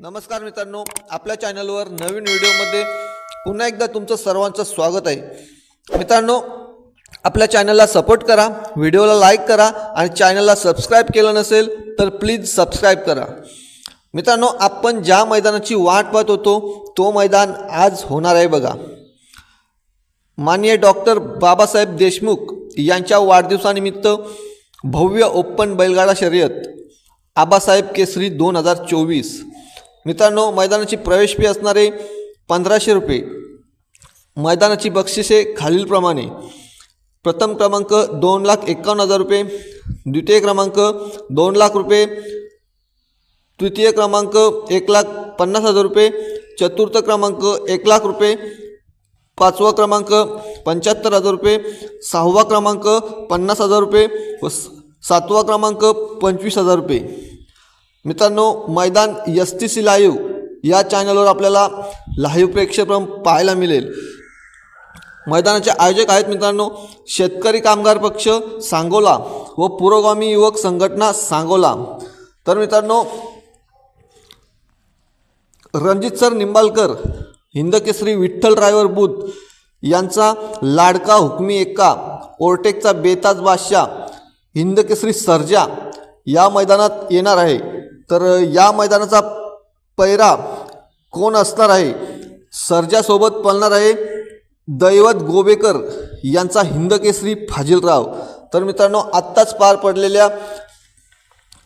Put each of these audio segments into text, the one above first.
नमस्कार मित्रांनो आपल्या चॅनलवर नवीन व्हिडिओमध्ये पुन्हा एकदा तुमचं सर्वांचं स्वागत आहे. मित्रांनो आपल्या चॅनलला सपोर्ट करा व्हिडिओला लाईक करा आणि चॅनलला सबस्क्राईब केलं नसेल तर प्लीज सबस्क्राईब करा. मित्रांनो आपण ज्या मैदानाची वाट पाहत होतो तो मैदान आज होणार आहे बघा. माननीय डॉक्टर बाबासाहेब देशमुख यांच्या वाढदिवसानिमित्त भव्य ओपन बैलगाडा शर्यत आबासाहेब केसरी दोन हजार चोवीस. मित्रांनो मैदानाची प्रवेश फी असणारे पंधराशे रुपये. मैदानाची बक्षिसे खालीलप्रमाणे. प्रथम क्रमांक दोन लाख एकावन्न हजार रुपये. द्वितीय क्रमांक दोन लाख रुपये. तृतीय क्रमांक एक लाख पन्नास हजार रुपये. चतुर्थ क्रमांक एक लाख रुपये. पाचवा क्रमांक पंच्याहत्तर हजार रुपये. सहावा क्रमांक पन्नास हजार रुपये व सातवा क्रमांक पंचवीस हजार रुपये. मित्रांनो मैदान यस टी सी लाईव्ह या चॅनलवर आपल्याला लाईव्ह प्रेक्षेपण पाहायला मिळेल. मैदानाचे आयोजक आहेत मित्रांनो शेतकरी कामगार पक्ष सांगोला व पुरोगामी युवक संघटना सांगोला. तर मित्रांनो रणजित सर निंबालकर हिंदकेसरी विठ्ठल ड्रायव्हर बुध यांचा लाडका हुकमी एक्का ओरटेकचा बेताज बादशाह हिंदकेसरी सर्जा या मैदानात येणार आहे. तर या मैदानाचा पैरा कोण असणार आहे? सर्जासोबत पळणार आहे दैवत गोबेकर यांचा हिंदकेसरी फाजिलराव. तर मित्रांनो आत्ताच पार पडलेल्या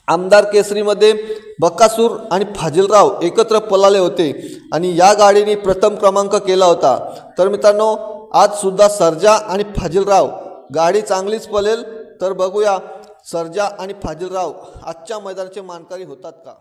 आमदार केसरीमध्ये बक्कासूर आणि फाजिलराव एकत्र पळाले होते आणि या गाडीने प्रथम क्रमांक केला होता. तर मित्रांनो आज सुद्धा सर्जा आणि फाजिलराव गाडी चांगलीच पळेल. तर बघूया सर्जा आणि फाजिलराव आजच्या मैदानाचे मानकरी होतात का?